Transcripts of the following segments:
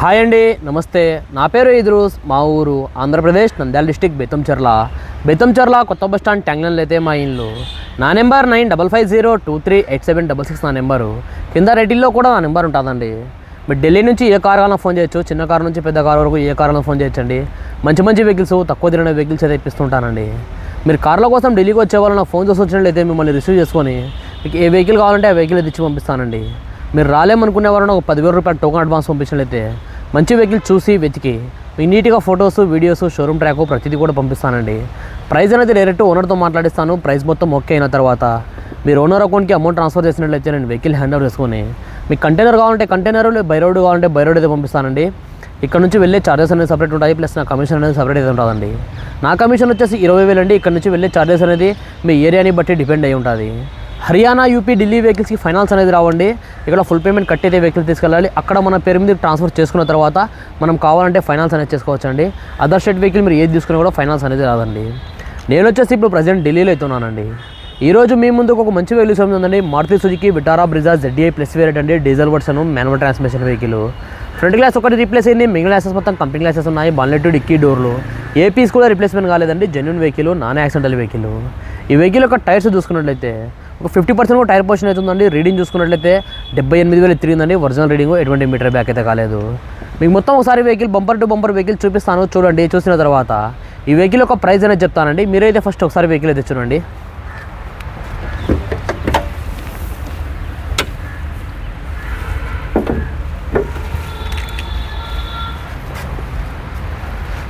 Hi అండి నమస్తే. నా పేరు ఇద్రూస్ మా ఊరు ఆంధ్రప్రదేశ్ నంద్యాల డిస్టిక్ బెత్తంచెర్ల. బెత్తంచెర్ల కొత్త బస్ స్టాండ్ ట్యాంగ్లన్లో అయితే మా ఇల్లు. నా number nine double five zero two three eight seven double six నా నెంబరు. కింద రెడ్డిల్లో కూడా నా నెంబర్ ఉంటుందండి. మీరు ఢిల్లీ నుంచి ఏ కార్ కావాలన్నా ఫోన్ చేయొచ్చు చిన్న కారు నుంచి పెద్ద కార్ వరకు ఏ కార్ ఫోన్ చేయొచ్చండి. మంచి మంచి వెహికల్స్ తక్కువ తిరిగిన వెహికల్స్ అయితే ఇప్పిస్తుంటానండి. మీరు కార్ల కోసం ఢిల్లీకి వచ్చే వాళ్ళు ఫోన్ చేసి వచ్చినట్లయితే మిమ్మల్ని రిసీవ్ చేసుకొని మీకు ఏ వెహికల్ కావాలంటే ఆ వెహికల్ తెచ్చి పంపిస్తానండి. మీరు రాలేమనుకునే వారిని ఒక పదివేల రూపాయలు టోకన్ అడ్వాన్స్ పంపించినట్లయితే మంచి వెహికల్ చూసి వెతికి. మీకు నీట్గా ఫొటోస్ వీడియోస్ షోరూమ్ ట్రాక్ ప్రతిదీ కూడా పంపిస్తానండి. ప్రైస్ అనేది డైరెక్ట్ ఓనర్తో మాట్లాడిస్తాను. ప్రైస్ మొత్తం ఓకే అయిన తర్వాత మీరు ఓనర్ అకౌంట్కి అమౌంట్ ట్రాన్స్ఫర్ చేసినట్లయితే నేను వెహికల్ హ్యాండ్ ఓవర్ చేసుకుని మీకు కంటైనర్ కావాలంటే కంటైనర్ లేదు బై రోడ్ కావాలంటే బై రోడ్ అయితే పంపిస్తానండి. ఇక్కడ నుంచి వెళ్ళే చార్జెస్ అనేది సపరేట్ ఉంటాయి ప్లస్ నా కమిషన్ అనేది సపరేట్ అయితే ఉంటుందండి నా కమిషన్ వచ్చేసి ఇరవై వేలు అండి. ఇక్కడ నుంచి వెళ్ళే చార్జెస్ అనేది మీ ఏరియాని బట్టి డిపెండ్ అయి ఉంటుంది. హర్యానా యూపీ ఢిల్లీ వెహికల్స్కి ఫైనాన్స్ అనేది రావండి. ఇక్కడ ఫుల్ పేమెంట్ కట్టేదే వెహికల్ తీసుకెళ్ళాలి. అక్కడ మన పేరు మీద ట్రాన్స్ఫర్ చేసుకున్న తర్వాత మనం కావాలంటే ఫైనాన్స్ అనేది చేసుకోవచ్చండి. అదర్ స్టేట్ వెహికల్ మీరు ఏది తీసుకున్నా కూడా ఫైనాన్స్ అనేది రాదండి. నేను వచ్చేసి ఇప్పుడు ప్రజెంట్ ఢిల్లీలో అవుతున్నానండి ఈరోజు మీ ముందుకు ఒక మంచి వెహికల్స్ ఉందండి. Maruti Suzuki Vitara Brezza ZDI plus variant అండి. Diesel version manual transmission vehicle front glass ఒకటి రీప్లేస్ అయింది. మిగిలిన గ్లాసెస్ మొత్తం కంపెనీ గ్లాసెస్ ఉన్నాయి. బాన్లెట్ డిక్కీ డోర్లు. ఏ పీస్ కూడా రిప్లేస్మెంట్ కాలేదండి. Genuine vehicle non accidental vehicle ఈ వెహికల్ యొక్క టైర్స్ చూసుకున్నట్లయితే ఒక ఫిఫ్టీ పర్సెంట్ టైర్ పోర్షన్ అవుతుందండి రీడింగ్ చూసుకున్నట్లయితే డెబ్బై ఎనిమిది వేలు తిరిగిందండి ఒరిజినల్ రీడింగ్ ఎటువంటి మీటర్ బ్యాక్ అయితే కాలేదు. మీకు మొత్తం ఒకసారి vehicle bumper to bumper vehicle చూపిస్తాను. చూడండి చూసిన తర్వాత. ఈ వెహికల్ యొక్క ప్రైస్ అనేది చెప్తానండి. మీరైతే ఫస్ట్ ఒకసారి వెహికల్ అయితే చూడండి.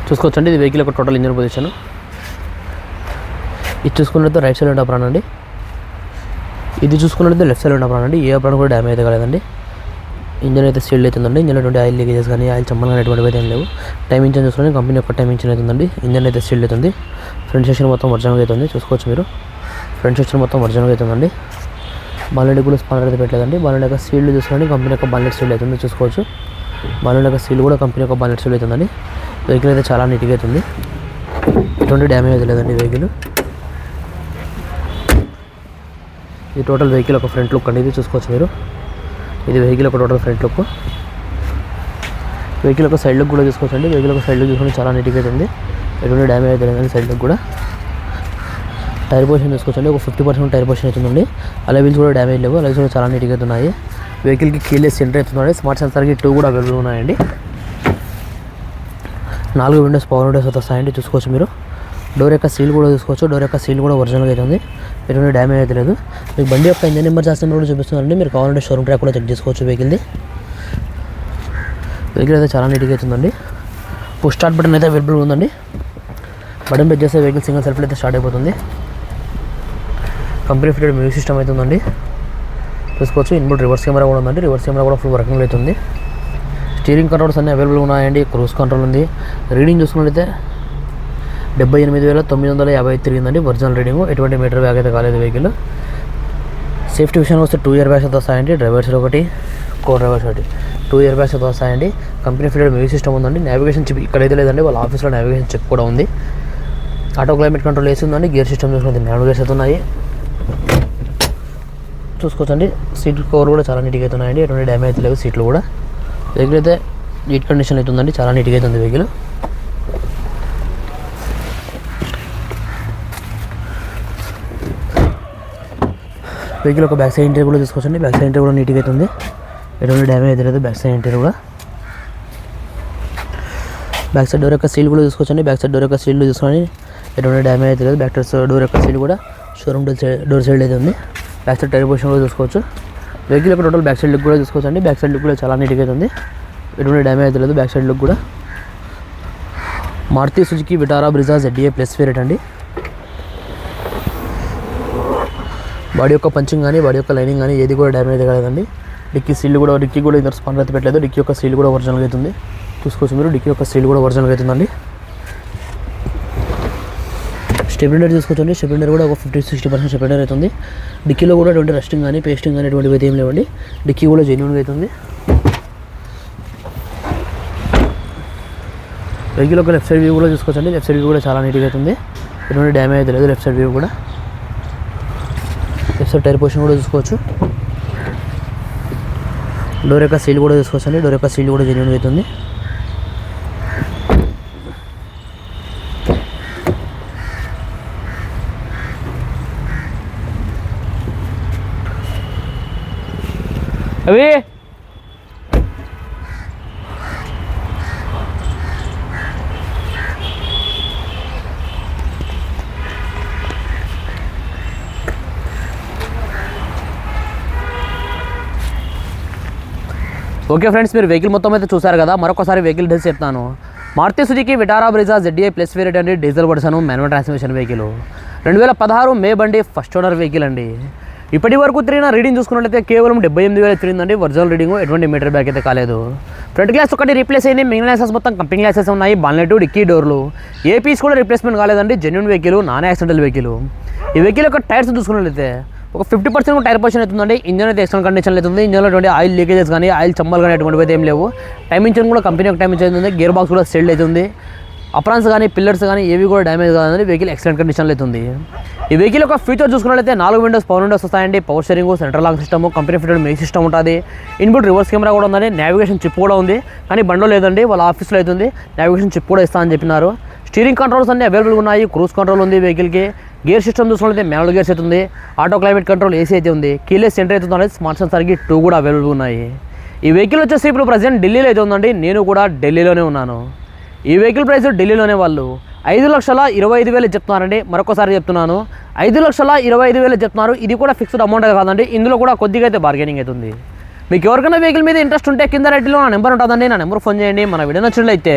చూసుకోవచ్చండి. ఇది వెహికల్ యొక్క టోటల్ ఇంజన్ పొజిషన్ ఇది చూసుకున్నట్టు రైట్ సైడ్ ఉండే అప్రాన్ అండి. ఇది చూసుకున్నట్లయితే లెఫ్ట్ సైడ్ ఉన్న అప్రాన్ అండి. ఏ అప్రాన్ కూడా డ్యామేజ్ అయితే కాలేదండి. ఇంజన్ అయితే సీల్డ్ అవుతుందండి ఇంజన్ ఎటువంటి ఆయిల్ లీకేజెస్ కానీ ఆయిల్ చమ్మలు కానీ ఎటువంటి అయితే ఏం లేవు. టైం ఇంజన్ చూసుకుని కంపెనీ యొక్క టైం ఇంజన్ అవుతుందండి ఇంజన్ అయితే సీల్డ్ అవుతుంది. ఫ్రంట్ సెక్షన్ మొత్తం ఒరిజినల్గా అవుతుంది. చూసుకోవచ్చు మీరు. ఫ్రంట్ సెక్షన్ మొత్తం ఒరిజినల్గా అవుతుందండి. బాలెట్ కూడా స్పానర్ అయితే పెట్టలేదండి. బాలెట్ యొక్క సీల్డ్ చూసుకుని కంపెనీ యొక్క బాలెట్ సీల్డ్ అవుతుంది. చూసుకోవచ్చు. బాలెడ్ యొక్క సీల్ కూడా కంపెనీ యొక్క బాలెట్ సీల్ అవుతుందండి. వెహికల్ అయితే చాలా నీట్గా అవుతుంది. ఎటువంటి డ్యామేజ్ లేదండి వెహికల్ ఇది టోటల్ వెహికల్ ఒక ఫ్రంట్ లుక్ అండి ఇది చూసుకోవచ్చు మీరు. ఇది వెహికల్ ఒక టోటల్ ఫ్రంట్ లుక్. వెహికల్ ఒక సైడ్ లుక్ కూడా చూసుకోవచ్చు అండి వెహికల్ ఒక సైడ్ లుక్ చూసుకుంటే చాలా నీట్గా అవుతుంది ఎటువంటి డ్యామేజ్ అయితే లేదండి సైడ్ లుక్ కూడా. టైర్ పొజిషన్ చూసుకోవచ్చండి. ఒక ఫిఫ్టీ పర్సెంట్ టైర్ పొజిషన్ అవుతుందండి అలా వీల్స్ కూడా డ్యామేజ్ లేవు. అలా కూడా చాలా నీట్గా ఉన్నాయి. వెహికల్కి కీలెస్ సెంటర్ అవుతున్నాయి స్మార్ట్ సెన్సార్కి టూ కూడా అవైలబుల్ ఉన్నాయండి. నాలుగు విండోస్ పవర్ విండోస్ వస్తాయండి. చూసుకోవచ్చు మీరు. డోర్ యొక్క సీల్ కూడా చూసుకోవచ్చు. డోర్ యొక్క సీల్ కూడా ఒరిజినల్గా అవుతుంది ఎటువంటి డ్యామేజ్ అయితే లేదు. మీకు బండి యొక్క ఇంజన్ నెంబర్ చేసిన కూడా చూపిస్తున్నారండి మీరు కావాలంటే షోరూమ్ ట్రాక్ కూడా చెక్ చేసుకోవచ్చు వెహికల్ది వెహికల్ అయితే చాలా నీట్గా అవుతుందండి పుష్ స్టార్ట్ బటన్ అయితే అవైలబుల్ ఉందండి. బటన్ ప్రెస్ చేస్తే వెహికల్ సింగిల్ సెల్ఫ్ అయితే స్టార్ట్ అయిపోతుంది. కంపెనీ ఫిటెడ్ మ్యూజిక్ సిస్టమ్ అయితే ఉందండి చూసుకోవచ్చు. ఇన్బుల్ రివర్స్ కెమెరా కూడా ఉందండి. రివర్స్ కెమెరా కూడా ఫుల్ వర్కింగ్ అవుతుంది. స్టీరింగ్ కంట్రోల్స్ అన్నీ అవైలబుల్ ఉన్నాయండి. క్రూజ్ కంట్రోల్ ఉంది. రీడింగ్ చూసుకున్నట్లయితే డెబ్బై ఎనిమిది వేల తొమ్మిది వందల యాభై తిరిగిందండి ఒరిజినల్ రీడింగ్. ఎటువంటి మీటర్ బ్యాగ్ అయితే కాలేదు వెహికల్. సేఫ్టీ విషయం వస్తే టూ ఇయర్ బ్యాగ్స్ అయితే వస్తాయండి. డ్రైవర్స్ ఒకటి కో డ్రైవర్స్ ఒకటి. టూ ఇయర్ బ్యాగ్స్ అయితే వస్తాయండి. కంపెనీ ఫిటెడ్ మ్యూజిక్ సిస్టమ్ ఉందండి. నావిగేషన్ చిప్ ఇక్కడైతే లేదండి. వాళ్ళ ఆఫీస్లో నావిగేషన్ చిప్ కూడా ఉంది. ఆటో క్లైమేట్ కంట్రోల్ వేసి ఉందండి. గేర్ సిస్టమ్ చూసుకుంటే నావిగేషన్ అయితే ఉన్నాయి. చూసుకోవచ్చండి. సీట్ కవర్ కూడా చాలా నీట్గా అవుతున్నాయండి ఎటువంటి డ్యామేజ్ లేవు సీట్లు కూడా. వెహికల్ అయితే నీట్ కండిషన్ అయితే ఉందండి. చాలా నీట్గా అవుతుంది వెహికల్ వెహికల్ ఒక బ్యాక్ సైడ్ ఇంటీరియర్ కూడా తీసుకొచ్చండి బ్యాక్ సైడ్ ఇంటీరియర్ కూడా నీట్గా ఉంది ఎటువంటి డ్యామేజ్ అయితే లేదు బ్యాక్ సైడ్ ఇంటీరియర్ కూడా బ్యాక్ సైడ్ డోర్ యొక్క సీల్ కూడా తీసుకొచ్చండి బ్యాక్ సైడ్ డోర్ యొక్క సీల్ తీసుకొని ఎటువంటి డ్యామేజ్ అయితే లేదు బ్యాక్ సైడ్ డోర్ యొక్క సీల్ కూడా showroom door side door side అయితే ఉంది బ్యాక్ సైడ్ టైర్ పొజిషన్ కూడా చూసుకోవచ్చు వెహికల్ యొక్క టోటల్ బ్యాక్ సైడ్ లుక్ కూడా చూసుకోవచ్చు అండి బ్యాక్ సైడ్ లుక్ కూడా చాలా నీట్గా అవుతుంది ఎటువంటి డ్యామేజ్ అయితే లేదు బ్యాక్ సైడ్ లుక్ కూడా Maruti Suzuki Vitara Brezza ZDA plus variant అండి బాడీ యొక్క పంచింగ్ కానీ బాడీ యొక్క లైనింగ్ కానీ ఏది కూడా డ్యామేజ్ కాలేదండి. డిక్కీ సీల్ కూడా డిక్కీ కూడా ఇద్దరు స్పాన్ అయితే పెట్టలేదు. డిక్కీ యొక్క సీల్ కూడా ఒరిజినల్గా అవుతుంది. చూసుకోవచ్చు మీరు డిక్కీ యొక్క సీల్ కూడా ఒరిజినల్గా అవుతుందండి. స్టెబిలైజర్ చూసుకోవచ్చండి. స్టెబిలైజర్ కూడా ఒక ఫిఫ్టీ సిక్స్టీ పర్సెంట్ స్టెబిలైజర్ అవుతుంది. డిక్కీలో కూడా ఎటువంటి రెస్టింగ్ కానీ పేస్టింగ్ కానీ ఎటువంటివి అయితే ఏం లేవండి. డిక్కీ కూడా జెన్యున్గా అవుతుంది. వెహికల్ ఒక లెఫ్ట్ సైడ్ వ్యూ కూడా చూసుకోవచ్చండి. లెఫ్ట్ సైడ్ వ్యూ కూడా చాలా నీట్గా అవుతుంది. ఎటువంటి డ్యామేజ్ అయితే లేదు. లెఫ్ట్ సైడ్ వ్యూ కూడా. లెఫ్ట్ సైడ్ టైర్ పొజిషన్ కూడా చూసుకోవచ్చు. డోర్ యొక్క సీల్ కూడా తీసుకొచ్చండి డోర్ యొక్క సీల్ కూడా జెన్యున్ అవుతుంది. అవి ఓకే ఫ్రెండ్స్ మీరు వెహికల్ మొత్తం అయితే చూసారు కదా మరొకసారి వెహికల్ డీల్స్ చెప్తాను. Maruti Suzuki Vitara Brezza ZA plus variant అండి diesel version manual transmission vehicle రెండు వేల పదహారు మే బండి ఫస్ట్ ఓనర్ వెహికల్ అండి. ఇప్పటి వరకు తిరిగిన రీడింగ్ చూసుకున్నట్లయితే కేవలం డెబ్బై ఎనిమిది వేలు తిరిగిందండి ఒరిజినల్ రీడింగ్ ఎటువంటి మీటర్ బ్యాక్ అయితే కాలేదు. ఫ్రంట్ గ్లాస్ ఒకటి రీప్లేస్ అయింది మిగిలిన గ్లాసెస్ మొత్తం కంపెనీ గ్లాసెస్ ఉన్నాయి బాన్లెట్ డిక్కీ డోర్లు ఏ పీస్ కూడా రీప్లేస్మెంట్ కాలేదండి genuine vehicle non accidental vehicle ఈ వెహికల్ యొక్క టైర్స్ చూసుకున్నట్లయితే ఒక ఫిఫ్టీ పర్సెంట్ టైర్ పొజిషన్ అవుతుందండి. ఇంజన్ అయితే ఎక్స్టర్నల్ కండిషన్ అవుతుంది. ఇంజన్లో ఎటువంటి ఆయిల్ లీకేజెస్ కానీ ఆయిల్ చంబల్ కానీ అటువంటివి అయితే ఏం లేవు. టైం కూడా కంపెనీ ఒక టైం అవుతుంది గేర్ బాక్స్ కూడా సెల్డ్ అవుతుంది. అప్రాన్స్ కానీ పిల్లర్స్ కానీ ఏవి కూడా డ్యామేజ్ కాదండి. వెహికల్ ఎక్సలెంట్ కండిషన్లో అవుతుంది. ఈ వెహికల్ యొక్క ఫీచర్ చూసుకున్నట్లయితే నాలుగు విండోస్ పవర్ విండోస్ వస్తాయండి. Power steering central lock system company fitted మే సిస్టమ్ ఉంటుంది. ఇన్బుల్ రివర్స్ కెమెరా కూడా ఉందండి. నావిగేషన్ చిప్ కూడా ఉంది. కానీ బండో లేదండి. వాళ్ళ ఆఫీస్లో అవుతుంది. నావిగేషన్ చిప్ కూడా ఇస్తా అని చెప్పినారు. స్టీరింగ్ కంట్రోల్స్ అన్ని అవైలబుల్గా ఉన్నాయి. క్రూజ్ కంట్రోల్ ఉంది వెహికల్కి. గేర్ సిస్టమ్ చూసుకుంటే మ్యానువల్ గేర్స్ అయితే ఉంది. ఆటో క్లైమేట్ కంట్రోల్ ఏసీ అయితే ఉంది. కీలెస్ సెంటర్ అయితే ఉంది స్మార్ట్ సెన్సార్కి టూ కూడా అవైలబుల్ ఉన్నాయి. ఈ వెహికల్ వచ్చేసి ఇప్పుడు ప్రజెంట్ ఢిల్లీలో అయితే ఉందండి. నేను కూడా ఢిల్లీలోనే ఉన్నాను. ఈ వెహికల్ ప్రైస్ ఢిల్లీలోనే వాళ్ళు. ఐదు లక్షల ఇరవై ఐదు వేలు చెప్తున్నారండి. మరొకసారి చెప్తున్నాను. ఐదు లక్షల ఇరవై ఐదు వేలు చెప్తున్నారు. ఇది కూడా ఫిక్స్డ్ అమౌంట్ కాదండి. ఇందులో కూడా కొద్దిగా అయితే బార్గెనింగ్ అవుతుంది మీకు ఎవరికైనా వెహికల్ మీద ఇంట్రెస్ట్ ఉంటే కింద రైట్లో నా నెంబర్ ఉంటుందండి. నా నెంబర్ ఫోన్ చేయండి. మన వీడియో నచ్చినట్లయితే